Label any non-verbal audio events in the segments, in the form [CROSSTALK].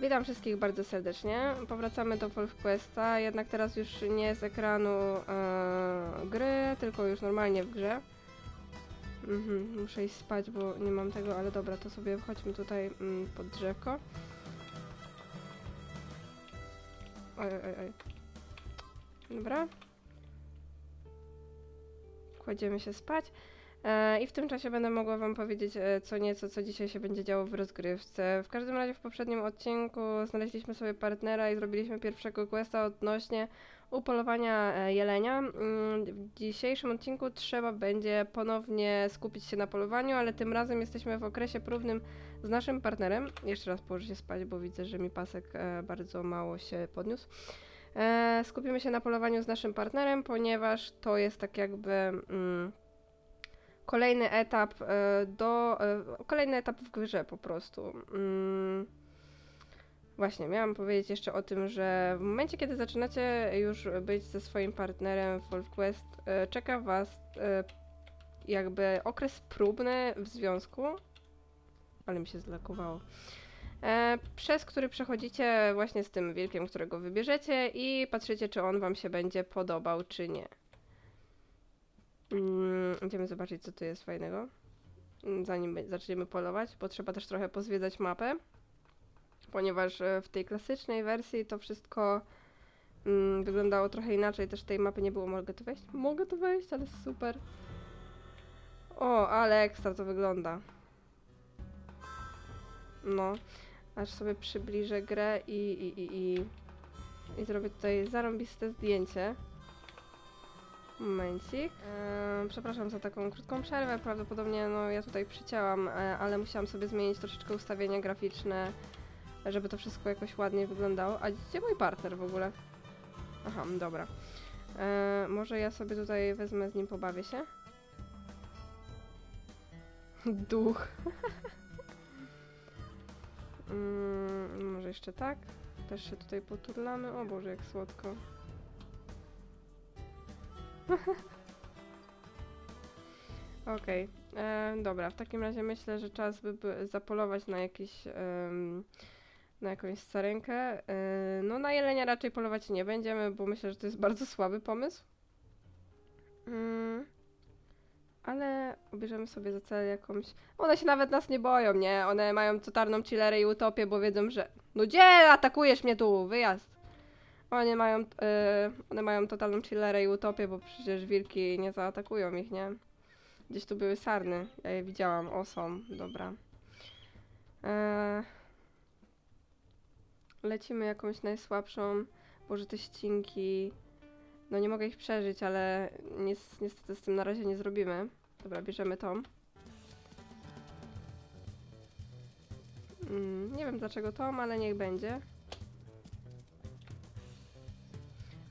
Witam wszystkich bardzo serdecznie. Powracamy do Wolf Questa, jednak teraz już nie z ekranu e, gry, tylko już normalnie w grze. Mhm, muszę iść spać, bo nie mam tego, ale dobra, to sobie wchodźmy tutaj mm, pod drzewko. Oj, oj, oj. Dobra. Kładziemy się spać. E, I w tym czasie będę mogła Wam powiedzieć e, co nieco, co dzisiaj się będzie działo w rozgrywce. W każdym razie w poprzednim odcinku znaleźliśmy sobie partnera i zrobiliśmy pierwszego questa odnośnie upolowania e, jelenia. Mm, W dzisiejszym odcinku trzeba będzie ponownie skupić się na polowaniu, ale tym razem jesteśmy w okresie próbnym z naszym partnerem. Jeszcze raz położę się spać, bo widzę, że mi pasek bardzo mało się podniósł. Skupimy się na polowaniu z naszym partnerem, ponieważ to jest tak jakby... Mm, kolejny etap e, do. e, Kolejny etap w grze po prostu. Mm. Właśnie, miałam powiedzieć jeszcze o tym, że w momencie, kiedy zaczynacie już być ze swoim partnerem w Wolf Quest, e, czeka Was jakby okres próbny w związku. Ale mi się zlakowało. Przez który przechodzicie właśnie z tym wilkiem, którego wybierzecie i patrzycie, czy on Wam się będzie podobał, czy nie. Mm, idziemy zobaczyć, co tu jest fajnego. Mm, Zanim zaczniemy polować, bo trzeba też trochę pozwiedzać mapę. Ponieważ e, w tej klasycznej wersji to wszystko mm, wyglądało trochę inaczej. Też tej mapy nie było. Mogę tu wejść? Mogę tu wejść, ale super. O, ale ekstra to wygląda. No, aż sobie przybliżę grę i, i, i, i, i zrobię tutaj zarąbiste zdjęcie. Momencik. Eee, przepraszam za taką krótką przerwę. Prawdopodobnie no, ja tutaj przycięłam, e, ale musiałam sobie zmienić troszeczkę ustawienia graficzne, żeby to wszystko jakoś ładniej wyglądało. A gdzie mój partner w ogóle? Aha, dobra. Eee, może ja sobie tutaj wezmę z nim, pobawię się. Duch. [LAUGHS] mm, może jeszcze tak. Też się tutaj poturlamy. O Boże, jak słodko. [LAUGHS] Okej, e, dobra, w takim razie myślę, że czas by, zapolować na jakiś, na jakąś sarenkę. E, no na jelenia raczej polować nie będziemy, bo myślę, że to jest bardzo słaby pomysł. Mm, ale ubierzemy sobie za cel jakąś... One się nawet nas nie boją, nie? One mają totalną chillerę i utopię, bo wiedzą, że... No gdzie atakujesz mnie tu? Wyjazd! One mają, y, one mają totalną chillerę i utopię, bo przecież wilki nie zaatakują ich, nie? Gdzieś tu były sarny. Ja je widziałam. O, są. Dobra. E, lecimy jakąś najsłabszą. Boże, te ścinki. No nie mogę ich przeżyć, ale nic, niestety z tym na razie nie zrobimy. Dobra, bierzemy tą. Mm, nie wiem dlaczego tą, ale niech będzie.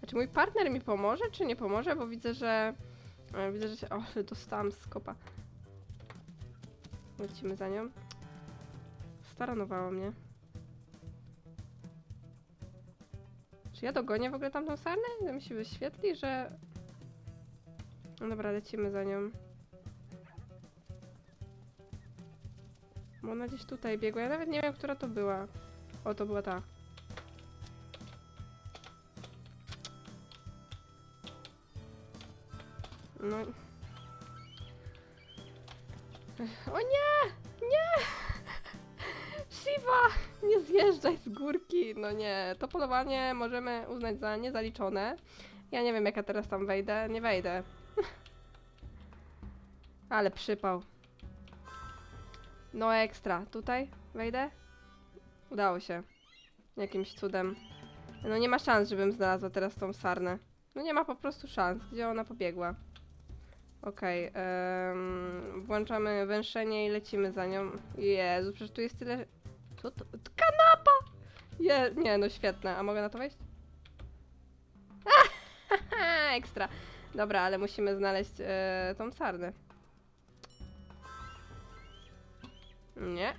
Czy mój partner mi pomoże, czy nie pomoże? Bo widzę, że... e, Widzę, że się... O, ale [LAUGHS] dostałam z kopa. Lecimy za nią. Staranowała mnie. Czy ja dogonię w ogóle tamtą sarnę? To mi się wyświetli, że... No dobra, lecimy za nią. Bo ona gdzieś tutaj biegła. Ja nawet nie wiem, która to była. O, to była ta. No. O nie! Nie! [LAUGHS] Shiva! Nie zjeżdżaj z górki! No nie, to polowanie możemy uznać za niezaliczone. Ja nie wiem, jak ja teraz tam wejdę. Nie wejdę. [LAUGHS] Ale przypał. No ekstra. Tutaj wejdę? Udało się. Jakimś cudem. No nie ma szans, żebym znalazła teraz tą sarnę. No nie ma po prostu szans. Gdzie ona pobiegła? Okej, włączamy węszenie i lecimy za nią. Jezu, przecież tu jest tyle... Co to kanapa! Je, nie, no świetne. A mogę na to wejść? [LAUGHS] Ekstra. Dobra, ale musimy znaleźć e, tą sarnę. Nie.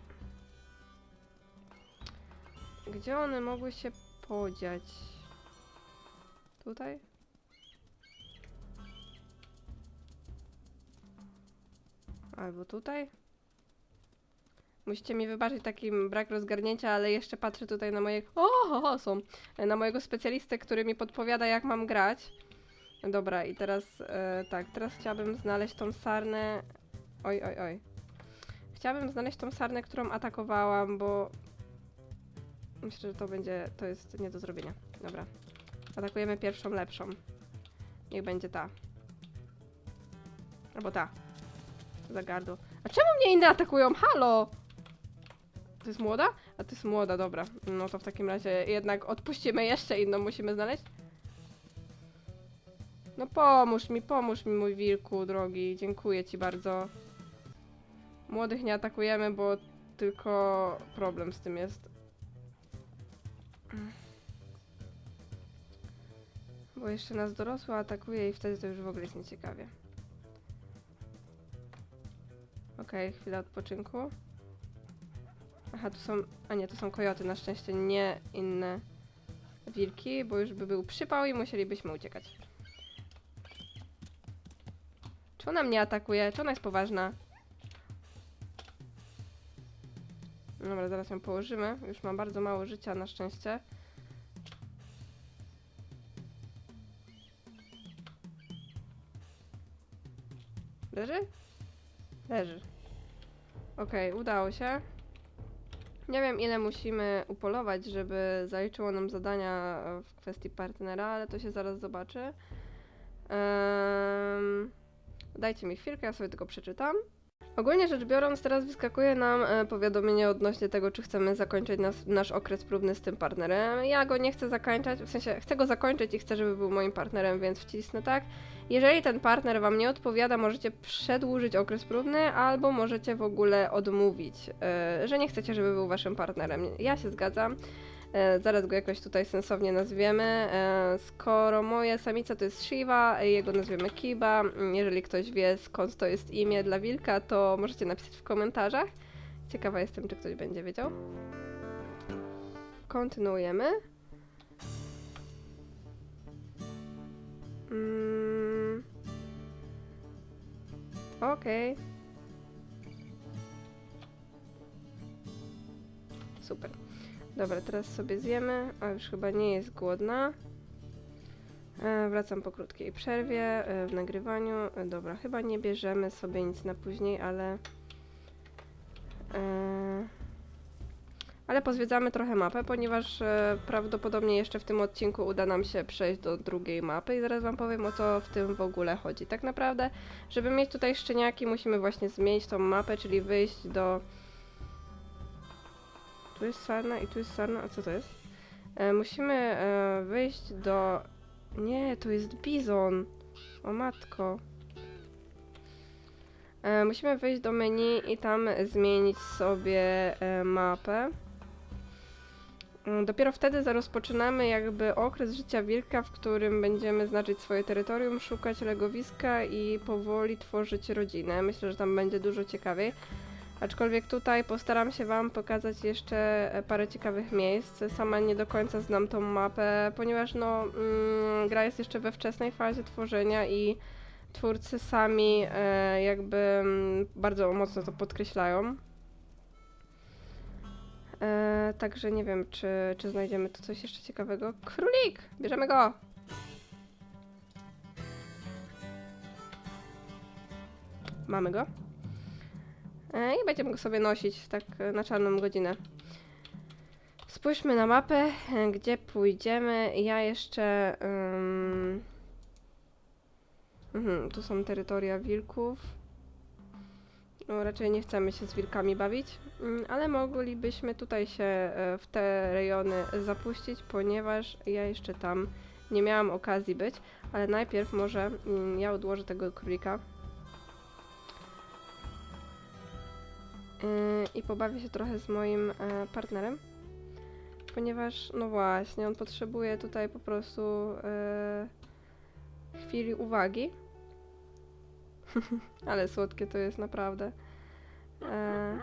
Gdzie one mogły się podziać? Tutaj? Albo tutaj? Musicie mi wybaczyć taki brak rozgarnięcia, ale jeszcze patrzę tutaj na moje... O, są! Na mojego specjalistę, który mi podpowiada, jak mam grać. Dobra, i teraz e, tak, teraz chciałabym znaleźć tą sarnę. Oj, oj, oj. Chciałabym znaleźć tą sarnę, którą atakowałam, bo myślę, że to będzie, to jest nie do zrobienia. Dobra. Atakujemy pierwszą lepszą. Niech będzie ta. Albo ta. Za gardło. A czemu mnie inne atakują? Halo! To jest młoda? A to jest młoda, dobra. No to w takim razie jednak odpuścimy jeszcze inną, musimy znaleźć. No pomóż mi, pomóż mi mój wilku drogi, dziękuję ci bardzo. Młodych nie atakujemy, bo tylko problem z tym jest. Bo jeszcze nas dorosła atakuje i wtedy to już w ogóle jest nieciekawie. Okej, chwila odpoczynku. Aha, tu są... A nie, to są kojoty, na szczęście nie inne wilki, bo już by był przypał i musielibyśmy uciekać. Czy ona mnie atakuje? Czy ona jest poważna? Dobra, zaraz ją położymy. Już mam bardzo mało życia, na szczęście. Leży? Leży. Okej, udało się. Nie wiem ile musimy upolować, żeby zaliczyło nam zadania w kwestii partnera, ale to się zaraz zobaczy. Ehm, dajcie mi chwilkę, ja sobie tylko przeczytam. Ogólnie rzecz biorąc, teraz wyskakuje nam e, powiadomienie odnośnie tego, czy chcemy zakończyć nas, nasz okres próbny z tym partnerem. Ja go nie chcę zakończać, w sensie chcę go zakończyć i chcę, żeby był moim partnerem, więc wcisnę tak. Jeżeli ten partner Wam nie odpowiada, możecie przedłużyć okres próbny, albo możecie w ogóle odmówić, e, że nie chcecie, żeby był Waszym partnerem. Ja się zgadzam. E, zaraz go jakoś tutaj sensownie nazwiemy. E, skoro moja samica to jest Shiva, jego nazwiemy Kiba. Mm, Jeżeli ktoś wie skąd to jest imię dla wilka, to możecie napisać w komentarzach. Ciekawa jestem, czy ktoś będzie wiedział. Kontynuujemy. Mm. Okej. Super. Dobra, teraz sobie zjemy. A już chyba nie jest głodna. E, wracam po krótkiej przerwie e, w nagrywaniu. E, dobra, chyba nie bierzemy sobie nic na później, ale. Ale pozwiedzamy trochę mapę, ponieważ e, prawdopodobnie jeszcze w tym odcinku uda nam się przejść do drugiej mapy i zaraz Wam powiem o co w tym w ogóle chodzi. Tak naprawdę, żeby mieć tutaj szczeniaki, musimy właśnie zmienić tą mapę, czyli wyjść do. Tu jest sarna i tu jest sarna, a co to jest? E, musimy e, wyjść do. Nie, to jest bizon. O matko. E, musimy wejść do menu i tam zmienić sobie e, mapę. Mm, Dopiero wtedy rozpoczynamy jakby okres życia wilka, w którym będziemy znaczyć swoje terytorium, szukać legowiska i powoli tworzyć rodzinę. Myślę, że tam będzie dużo ciekawiej. Aczkolwiek tutaj postaram się Wam pokazać jeszcze e, parę ciekawych miejsc. Sama nie do końca znam tą mapę, ponieważ no, mm, gra jest jeszcze we wczesnej fazie tworzenia i twórcy sami e, jakby mm, bardzo mocno to podkreślają. E, także nie wiem, czy, czy znajdziemy tu coś jeszcze ciekawego. Królik! Bierzemy go! Mamy go. E, I będziemy go sobie nosić tak e, na czarną godzinę. Spójrzmy na mapę, e, gdzie pójdziemy. Ja jeszcze. ym, Mhm, tu są terytoria wilków. No, raczej nie chcemy się z wilkami bawić, mm, ale moglibyśmy tutaj się e, w te rejony zapuścić, ponieważ ja jeszcze tam nie miałam okazji być, ale najpierw może mm, ja odłożę tego królika. Yy, I pobawię się trochę z moim e, partnerem, ponieważ, no właśnie, on potrzebuje tutaj po prostu e, chwili uwagi. [LAUGHS] Ale słodkie to jest naprawdę. E...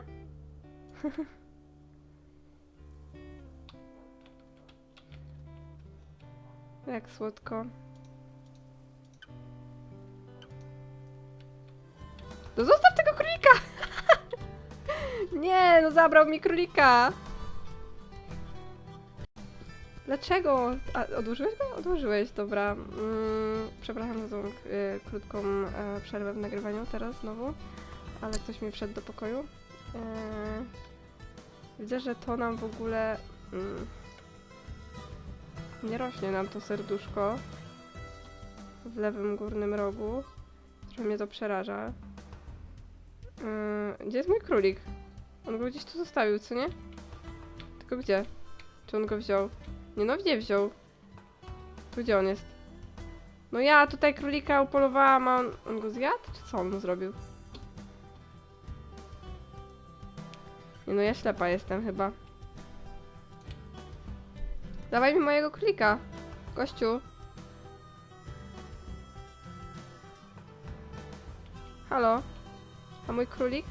[LAUGHS] Jak słodko. To zostaw tego królika! [LAUGHS] Nie, no zabrał mi królika! Dlaczego? A, odłożyłeś go? Odłożyłeś, dobra. Mm, przepraszam za tą y, krótką e, przerwę w nagrywaniu teraz znowu, ale ktoś mi wszedł do pokoju. E, widzę, że to nam w ogóle... Mm, nie rośnie nam to serduszko w lewym górnym rogu. Trochę mnie to przeraża. Yy, gdzie jest mój królik? On go gdzieś tu zostawił, co nie? Tylko gdzie? Czy on go wziął? Nie no, gdzie wziął? Tu gdzie on jest? No ja tutaj królika upolowałam, a on, on go zjadł? Czy co on mu zrobił? Nie no, ja ślepa jestem chyba. Dawaj mi mojego królika. Gościu. Halo? A mój królik?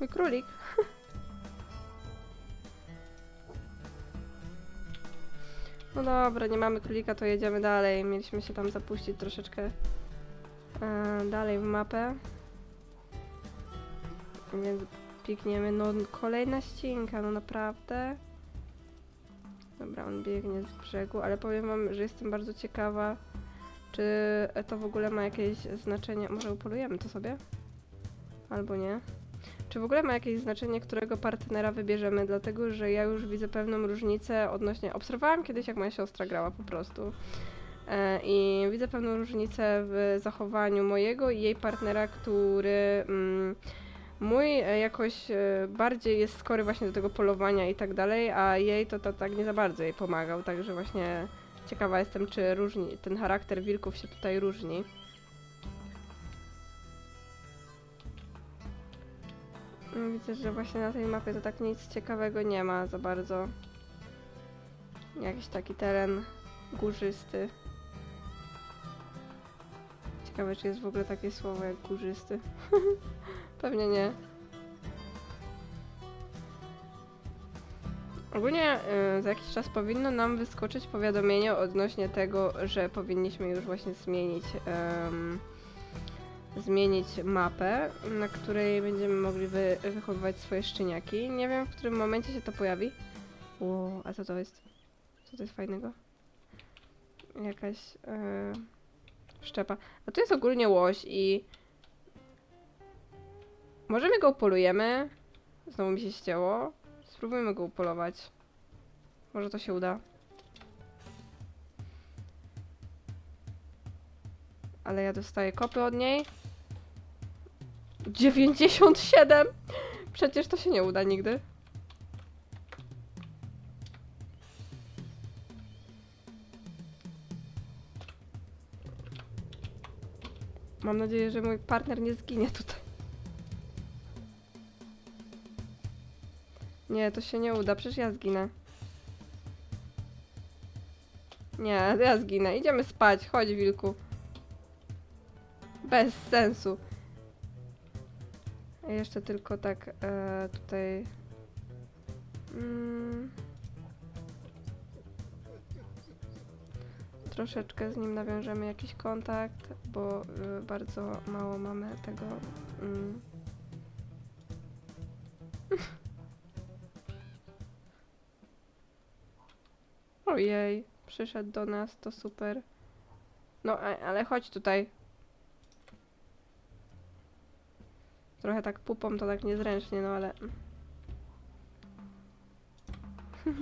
Mój królik. No dobra, nie mamy królika, to jedziemy dalej. Mieliśmy się tam zapuścić troszeczkę e, dalej w mapę. Więc biegniemy. No kolejna ścinka, no naprawdę. Dobra, on biegnie z brzegu, ale powiem wam, że jestem bardzo ciekawa, czy to w ogóle ma jakieś znaczenie. Może upolujemy to sobie? Albo nie. Czy w ogóle ma jakieś znaczenie, którego partnera wybierzemy, dlatego że ja już widzę pewną różnicę odnośnie. Obserwowałam kiedyś, jak moja siostra grała po prostu. E, I widzę pewną różnicę w zachowaniu mojego i jej partnera, który. Mm, Mój e, jakoś e, bardziej jest skory właśnie do tego polowania i tak dalej, a jej to, tak nie za bardzo jej pomagał, także właśnie ciekawa jestem, czy różni, ten charakter wilków się tutaj różni. No, Widzę, że właśnie na tej mapie to tak nic ciekawego nie ma za bardzo. Jakiś taki teren górzysty. Ciekawe, czy jest w ogóle takie słowo jak górzysty. [LAUGHS] Pewnie nie. Ogólnie y, za jakiś czas powinno nam wyskoczyć powiadomienie odnośnie tego, że powinniśmy już właśnie zmienić zmienić mapę, na której będziemy mogli wy, wychowywać swoje szczeniaki. Nie wiem, w którym momencie się to pojawi. Ło, a co to jest? Co to jest fajnego? Jakaś e, szczepa. A tu jest ogólnie łoś i może my go upolujemy? Znowu mi się ścięło. Spróbujmy go upolować. Może to się uda. Ale ja dostaję kopy od niej. 97! Przecież to się nie uda nigdy. Mam nadzieję, że mój partner nie zginie tutaj. Nie, to się nie uda, przecież ja zginę. Nie, ja zginę. Idziemy spać, chodź wilku. Bez sensu. Jeszcze tylko tak e, tutaj... Mm, troszeczkę z nim nawiążemy jakiś kontakt, bo y, bardzo mało mamy tego... Mm, [LAUGHS] Ojej, przyszedł do nas, to super. No, ale chodź tutaj. Trochę tak pupą to tak niezręcznie, no ale... [LAUGHS]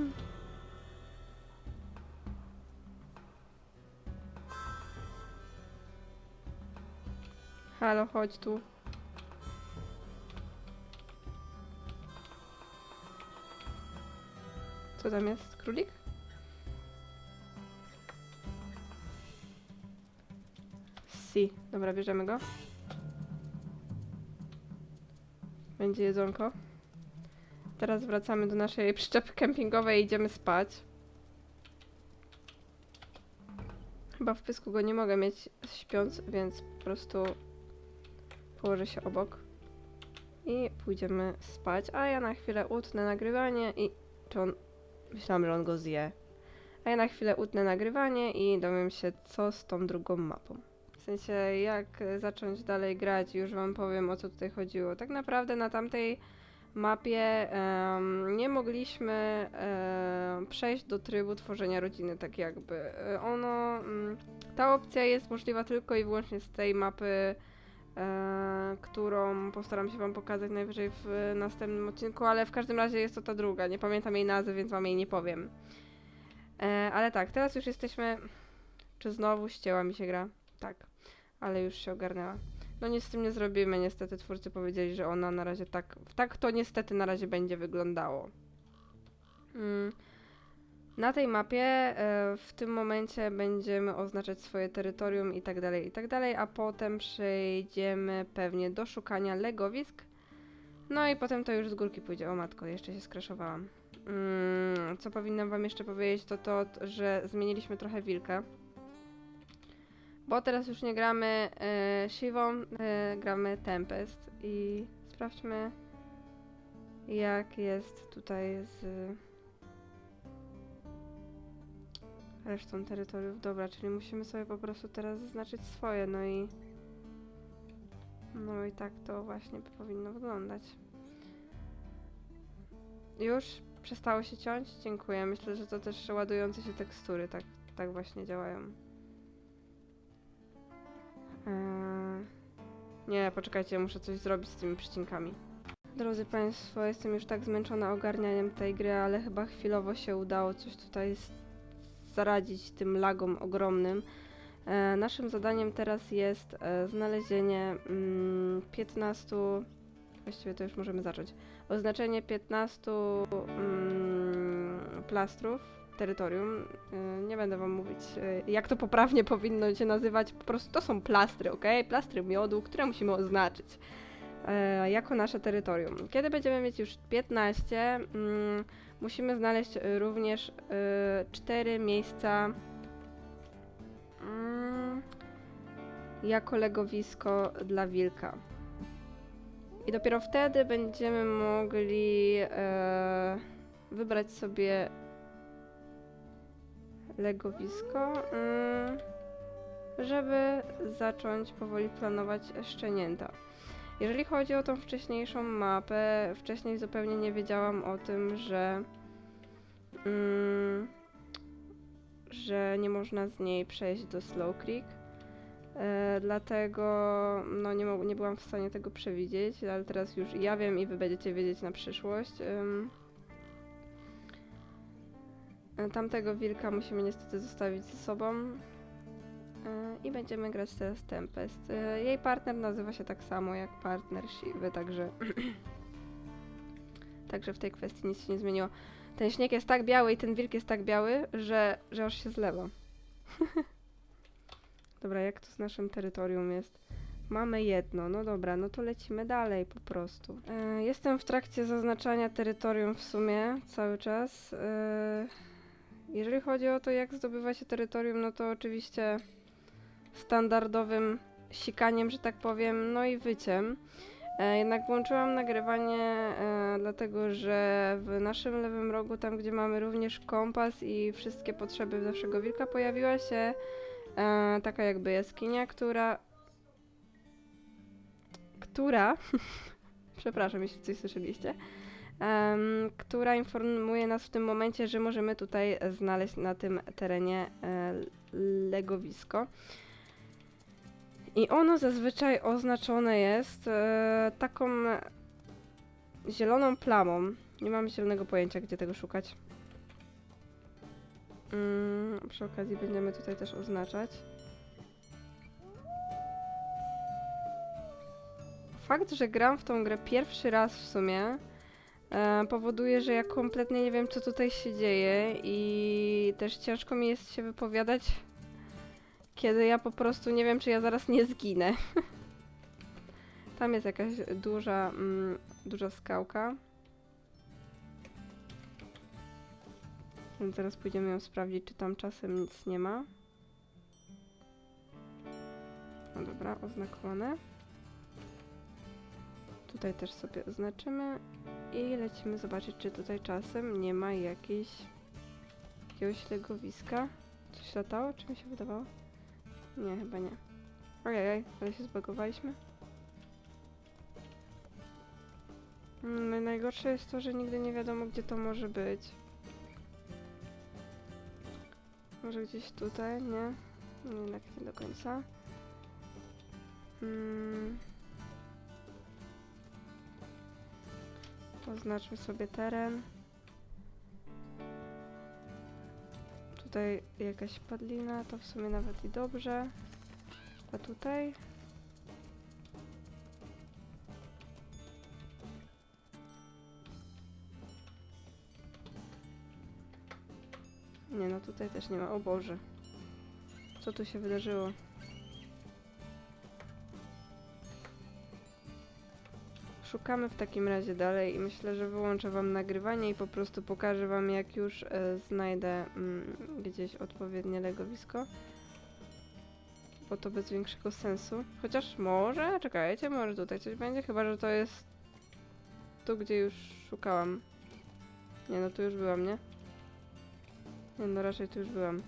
Halo, chodź tu. Co tam jest? Królik? Si. Dobra, bierzemy go. Będzie jedzonko. Teraz wracamy do naszej [LAUGHS] przyczepy kempingowej i idziemy spać. Chyba w pysku go nie mogę mieć śpiąc, więc po prostu położę się obok i pójdziemy spać. A ja na chwilę utnę nagrywanie i... Czy on... Myślałam, że on go zje. A ja na chwilę utnę nagrywanie i dowiem się, co z tą drugą mapą. W sensie, jak zacząć dalej grać, już wam powiem o co tutaj chodziło. Tak naprawdę na tamtej mapie em, nie mogliśmy em, przejść do trybu tworzenia rodziny, tak jakby. E, Ono, mm, ta opcja jest możliwa tylko i wyłącznie z tej mapy, e, którą postaram się wam pokazać najwyżej w następnym odcinku, ale w każdym razie jest to ta druga. Nie pamiętam jej nazwy, więc wam jej nie powiem. E, ale tak, teraz już jesteśmy. Czy znowu ścięła mi się gra? Tak, ale już się ogarnęła. No nic z tym nie zrobimy, niestety twórcy powiedzieli, że ona na razie tak, tak to niestety na razie będzie wyglądało. Mm. Na tej mapie e, w tym momencie będziemy oznaczać swoje terytorium i tak dalej, i tak dalej, a potem przejdziemy pewnie do szukania legowisk. No i potem to już z górki pójdzie. O matko, jeszcze się skraszowałam. Mm, co powinnam wam jeszcze powiedzieć, to to, że zmieniliśmy trochę wilka. Bo teraz już nie gramy e, Shivą, e, gramy Tempest i sprawdźmy jak jest tutaj z resztą terytoriów. Dobra, czyli musimy sobie po prostu teraz zaznaczyć swoje, no i no i tak to właśnie powinno wyglądać. Już przestało się ciąć? Dziękuję. Myślę, że to też ładujące się tekstury tak, tak właśnie działają. Nie, poczekajcie, muszę coś zrobić z tymi przycinkami. Drodzy Państwo, jestem już tak zmęczona ogarnianiem tej gry, ale chyba chwilowo się udało coś tutaj zaradzić tym lagom ogromnym. E, naszym zadaniem teraz jest e, znalezienie mm, 15, właściwie to już możemy zacząć, oznaczenie 15 mm, plastrów terytorium. E, nie będę wam mówić, e, jak to poprawnie [LAUGHS] powinno się nazywać, po prostu to są plastry, ok? Plastry miodu, które musimy oznaczyć e, jako nasze terytorium. Kiedy będziemy mieć już 15, mm, musimy znaleźć również e, 4 miejsca mm, jako legowisko dla wilka. I dopiero wtedy będziemy mogli wybrać sobie legowisko, mm, żeby zacząć powoli planować szczenięta. Jeżeli chodzi o tą wcześniejszą mapę, wcześniej zupełnie nie wiedziałam o tym, że mm, że nie można z niej przejść do Slow Creek. E, dlatego no nie, nie byłam w stanie tego przewidzieć, ale teraz już ja wiem i wy będziecie wiedzieć na przyszłość. E, Tamtego wilka musimy niestety zostawić ze sobą. E, I będziemy grać teraz Tempest. E, Jej partner nazywa się tak samo jak partner Shivy, także. [CLEARS THROAT] także w tej kwestii nic się nie zmieniło. Ten śnieg jest tak biały i ten wilk jest tak biały, że, że aż się zlewa. [LAUGHS] dobra, jak to z naszym terytorium jest? Mamy jedno, no dobra, no to lecimy dalej po prostu. Jestem w trakcie zaznaczania terytorium w sumie cały czas. E, jeżeli chodzi o to, jak zdobywa się terytorium, no to oczywiście standardowym sikaniem, że tak powiem, no i wyciem. E, jednak włączyłam nagrywanie, e, dlatego że w naszym lewym rogu, tam gdzie mamy również kompas i wszystkie potrzeby naszego wilka, pojawiła się e, taka jakby jaskinia, która. która. [LAUGHS] przepraszam, jeśli coś słyszeliście. Która informuje nas w tym momencie, że możemy tutaj znaleźć na tym terenie e, legowisko. I ono zazwyczaj oznaczone jest e, taką zieloną plamą. Nie mam zielonego pojęcia, gdzie tego szukać. Mm, przy okazji będziemy tutaj też oznaczać. Fakt, że gram w tą grę pierwszy raz w sumie, e, powoduje, że ja kompletnie nie wiem, co tutaj się dzieje i też ciężko mi jest się wypowiadać kiedy ja po prostu nie wiem, czy ja zaraz nie zginę. [LAUGHS] Tam jest jakaś duża, mm, duża skałka. Więc zaraz pójdziemy ją sprawdzić, czy tam czasem nic nie ma. No dobra, oznakowane. Tutaj też sobie oznaczymy i lecimy zobaczyć, czy tutaj czasem nie ma jakiejś, jakiegoś legowiska. Coś latało, czy mi się wydawało? Nie, chyba nie. Ojej, ale się zbagowaliśmy. No Najgorsze jest to, że nigdy nie wiadomo, gdzie to może być. Może gdzieś tutaj, nie? Nie, Jednak nie do końca. Mm. Oznaczmy sobie teren. Tutaj jakaś padlina, to w sumie nawet i dobrze. A tutaj? Nie no, tutaj też nie ma. O Boże. Co tu się wydarzyło? Szukamy w takim razie dalej i myślę, że wyłączę wam nagrywanie i po prostu pokażę wam jak już e, znajdę mm, gdzieś odpowiednie legowisko. Bo to bez większego sensu. Chociaż może, czekajcie, może tutaj coś będzie, chyba że to jest tu, gdzie już szukałam. Nie no, tu już byłam, nie? Nie no, raczej tu już byłam.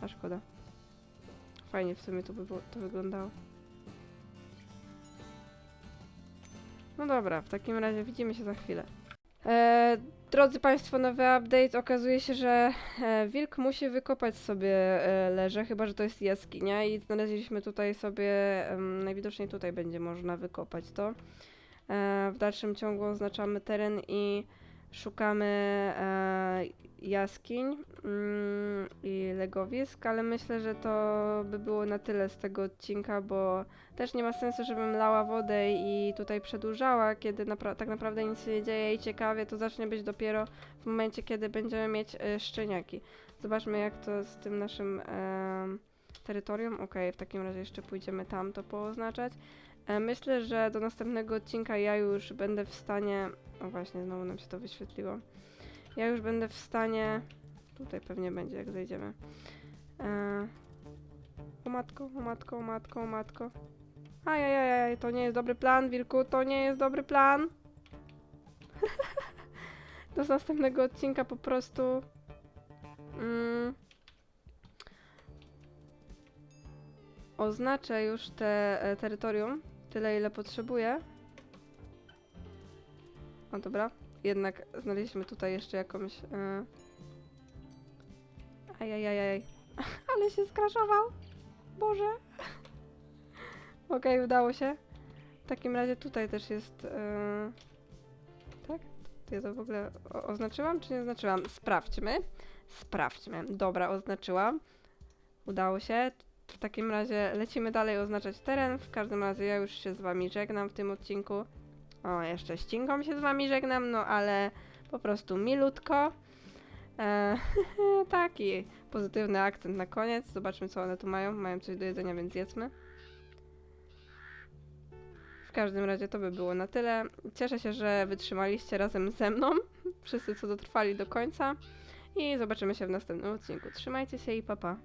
A szkoda. Fajnie w sumie to by było, to wyglądało. No dobra, w takim razie widzimy się za chwilę. E, drodzy Państwo, nowy update. Okazuje się, że e, wilk musi wykopać sobie e, leże, chyba że to jest jaskinia i znaleźliśmy tutaj sobie, najwidoczniej tutaj będzie można wykopać to. E, w dalszym ciągu oznaczamy teren i szukamy e, jaskiń mm, i legowisk, ale myślę, że to by było na tyle z tego odcinka, bo też nie ma sensu, żebym lała wodę i tutaj przedłużała, kiedy napra- tak naprawdę nic się nie dzieje i ciekawie to zacznie być dopiero w momencie, kiedy będziemy mieć e, szczeniaki. Zobaczmy jak to z tym naszym em, terytorium. Okej, w takim razie jeszcze pójdziemy tam to pooznaczać. E, myślę, że do następnego odcinka ja już będę w stanie... O właśnie, znowu nam się to wyświetliło. Ja już będę w stanie... Tutaj pewnie będzie, jak zejdziemy. E, o matko, o matko, o matko, o matko. Ajajajaj, to nie jest dobry plan, Wilku, to nie jest dobry plan. [LAUGHS] Do następnego odcinka po prostu... Mm, oznaczę już te e, terytorium, tyle ile potrzebuję. O dobra, jednak znaleźliśmy tutaj jeszcze jakąś... E... Ajajajaj, [LAUGHS] ale się skraszował. Boże. [LAUGHS] Okej, udało się. W takim razie tutaj też jest. e, Tak? Ja to w ogóle oznaczyłam, czy nie oznaczyłam? Sprawdźmy. Sprawdźmy. Dobra, oznaczyłam. Udało się. W takim razie lecimy dalej oznaczać teren. W każdym razie ja już się z wami żegnam w tym odcinku. O, jeszcze ścinką się z wami żegnam, no ale po prostu milutko. E, [LAUGHS] taki pozytywny akcent na koniec. Zobaczmy, co one tu mają. Mają coś do jedzenia, więc jedzmy. W każdym razie to by było na tyle. Cieszę się, że wytrzymaliście razem ze mną. [LAUGHS] Wszyscy, co dotrwali do końca. I zobaczymy się w następnym odcinku. Trzymajcie się i pa pa.